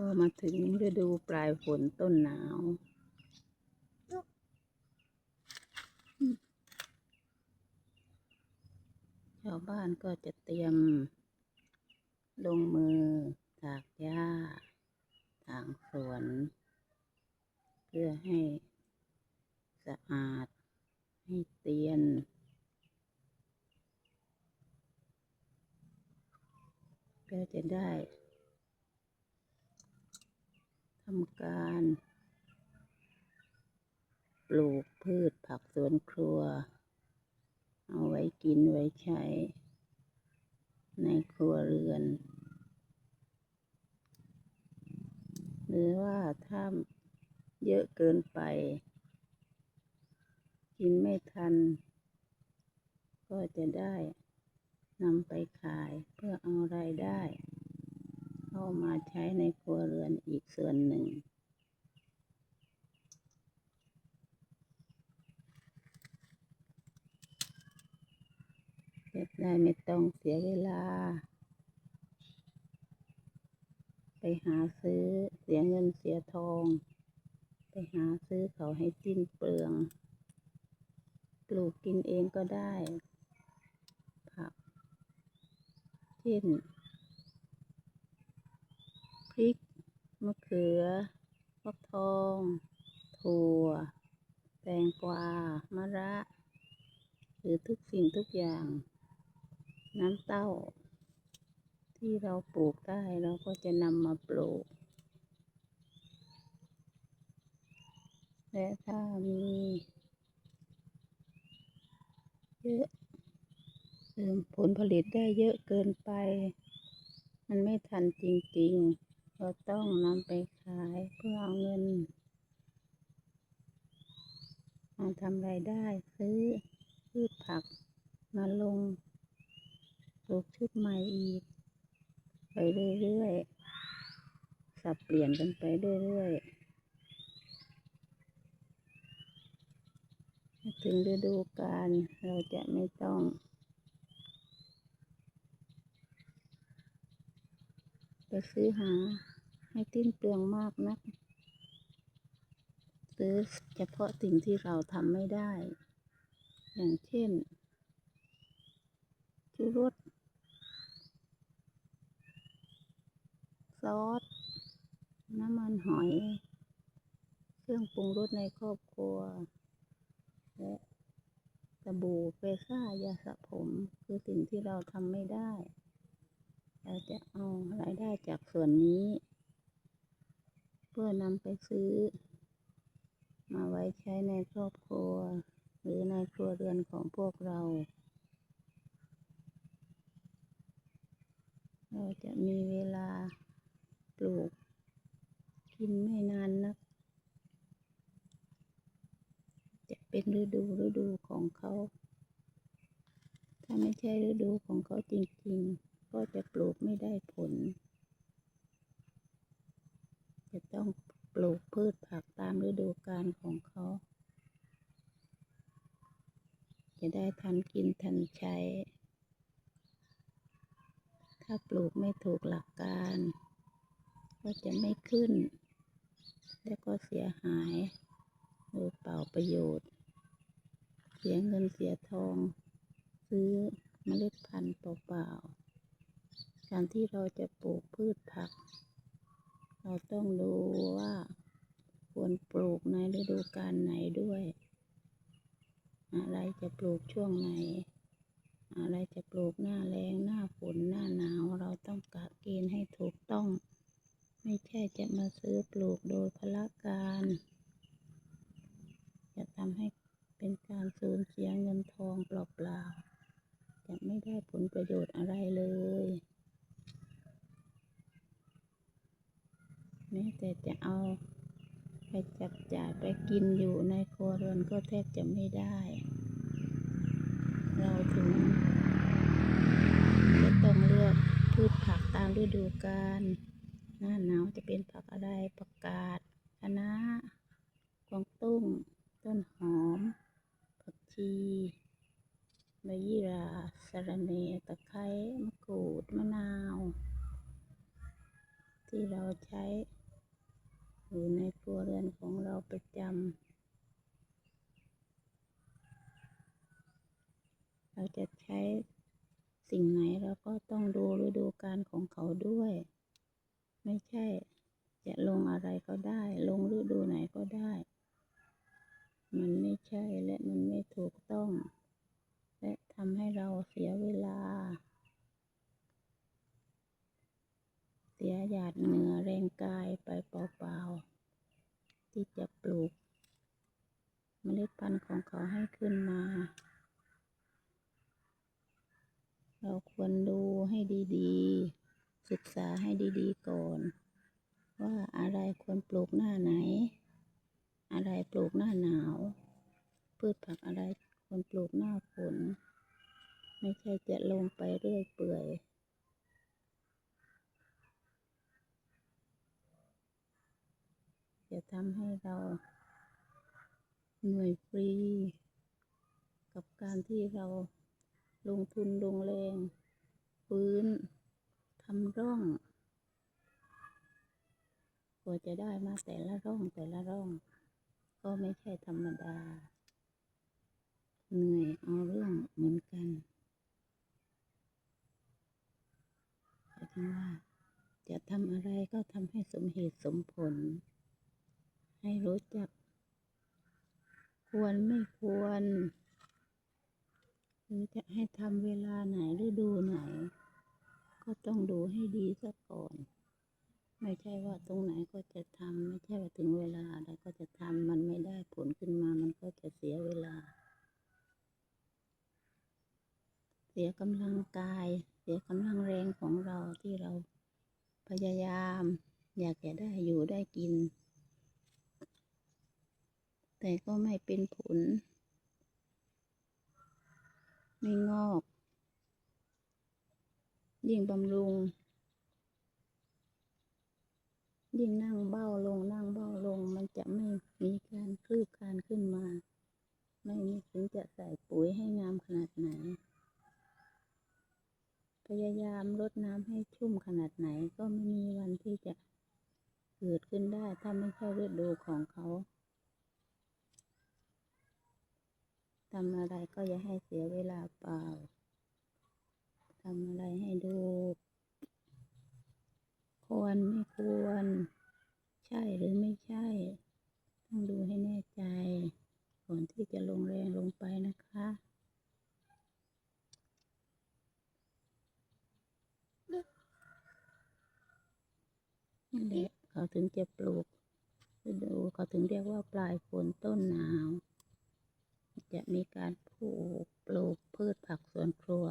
ก็มาถึงฤดูปลายฝนต้นหนาว ชาวบ้านก็จะเตรียม ลงมือถากหญ้าถางสวน เพื่อให้สะอาด ให้เตียนก็จะได้ ทำการปลูกพืชผักสวนครัว เอาไว้กินไว้ใช้ ในครัวเรือน หรือว่าถ้าเยอะเกินไป กินไม่ทัน ก็จะได้นำไปขายเพื่อเอารายได้ เข้ามาใช้ในครัวเรือนอีกส่วนหนึ่งจะได้ไม่ต้องเสียเวลา ไปหาซื้อเสียเงินเสียทอง ไปหาซื้อเขาให้สิ้นเปลือง ปลูกกินเองก็ได้ ผักเช่น ริก มะเขือฟักทอง ถั่ว แตงกวา มะระ หรือทุกสิ่งทุกอย่าง น้ำเต้า ที่เราปลูกได้เราก็จะนำมาปลูก และถ้ามีเยอะผลผลิตได้เยอะเกินไป มันไม่ทันจริง ๆ เราต้องนำไปขายเพื่อเอาเงินมาทำรายได้ซื้อพืชผักมาลงปลูกชุดใหม่อีก ไปเรื่อยๆ สับเปลี่ยนกันไปเรื่อยๆ ถึงฤดูกาลเราจะไม่ต้อง ไปซื้อหาให้ติ้นเปลืองมากนัก ซื้อเฉพาะสิ่งที่เราทำไม่ได้ อย่างเช่นชูรสซอส น้ำมันหอย เครื่องปรุงรสในครอบครัว และสบู่เฟซ่ายาสระผม คือสิ่งที่เราทำไม่ได้ เราจะเอา รายได้จากส่วนนี้ เพื่อนำไปซื้อ มาไว้ใช้ในครอบครัว หรือในครัวเรือนของพวกเรา เราจะมีเวลาปลูก กินไม่นานนัก จะเป็นฤดูฤดูของเขา ถ้าไม่ใช่ฤดูของเขาจริง ๆ ก็จะปลูกไม่ได้ผล จะต้องปลูกพืชผักตามฤดูกาลของเขา จะได้ทันกินทันใช้ ถ้าปลูกไม่ถูกหลักการ ก็จะไม่ขึ้น แล้วก็เสียหายโดยเปล่าประโยชน์ เสียเงินเสียทอง ซื้อเมล็ดพันธุ์เปล่าๆ การที่เราจะปลูกพืชผัก เราต้องดูว่าควรปลูกในฤดูกาลไหนด้วย อะไรจะปลูกช่วงไหน อะไรจะปลูกหน้าแรงหน้าฝนหน้าหนาวเราต้องกะเกณฑ์ให้ถูกต้อง ไม่ใช่จะมาซื้อปลูกโดยพละการ จะทำให้เป็นการสูญเสียเงินทองเปล่าๆจะไม่ได้ผลประโยชน์อะไรเลย แม้แต่จะเอาไปจับจ่ายไปกินอยู่ในครัวเรือนก็แทบจะไม่ได้ เราถึงจะต้องเลือกพืชผักตามฤดูกาลหน้าหนาวจะเป็นผักอะไรผักกาดคะน้ากวางตุ้ง ต้นหอม ผักชีใบยี่หราสะระเนตะไคร้มะกรูด มะนาว ที่เราใช้ อยู่ในครัวเรือนของเราประจำ เราจะใช้สิ่งไหนเราก็ต้องดูฤดูการของเขาด้วย ไม่ใช่จะลงอะไรก็ได้ ลงฤดู มันไม่ใช่และมันไม่ถูกต้อง และทำให้เราเสียเวลา เสียหยาดเหงื่อแรงกายไปเปล่าๆ ที่จะ ปลูกเมล็ดพันธุ์ของเขาให้ขึ้นมา เราควรดูให้ดีๆ ศึกษาให้ดีๆ ก่อน ว่าอะไรควรปลูกหน้าไหน อะไรปลูกหน้าหนาว พืชผักอะไรควรปลูกหน้าฝนไม่ใช่จะลงไปเรื่อยเปื่อย จะทำให้เราเหนื่อยฟรี กับการที่เราลงทุนลงแรงฟื้นทำร่องกว่าจะได้มาแต่ละร่องแต่ละร่อง ก็ไม่ใช่ธรรมดา เหนื่อยเอาเรื่องเหมือนกันแต่ถึงว่าจะทำอะไรก็ทำให้สมเหตุสมผล ให้รู้จัก ควรไม่ควรหรือจะให้ทำเวลาไหนฤดูไหน ก็ต้องดูให้ดีซะก่อน ไม่ใช่ว่าตรงไหนก็จะทำไม่ใช่ว่าถึงเวลาแล้วก็จะทำมันไม่ได้ผลขึ้นมามันก็จะเสียเวลา เสียกำลังกาย เสียกำลังแรงของเราที่เราพยายาม อยากจะได้อยู่ได้กิน แต่ก็ไม่เป็นผล ไม่งอก ยิ่งบำรุง ยิ่งนั่งเบ้าลงนั่งเบ้าลง มันจะไม่มีการคืบคลานขึ้นมา ไม่มีถึงจะใส่ปุ๋ยให้งามขนาดไหน พยายามรดน้ำให้ชุ่มขนาดไหนก็ไม่มีวันที่จะเกิดขึ้นได้ถ้าไม่ใช่ฤดูของเขา ทำอะไรก็อย่าให้เสียเวลาเปล่าทำอะไรให้ดู ควรไม่ควร ใช่หรือไม่ใช่ ต้องดูให้แน่ใจก่อนที่จะลงแรงลงไปนะคะนั่แหละเขาถึงจะปลูกดูเขาถึงเรียกว่าปลายฝนต้นหนาว จะมีการปลูกปลูกพืชผักสวนครัว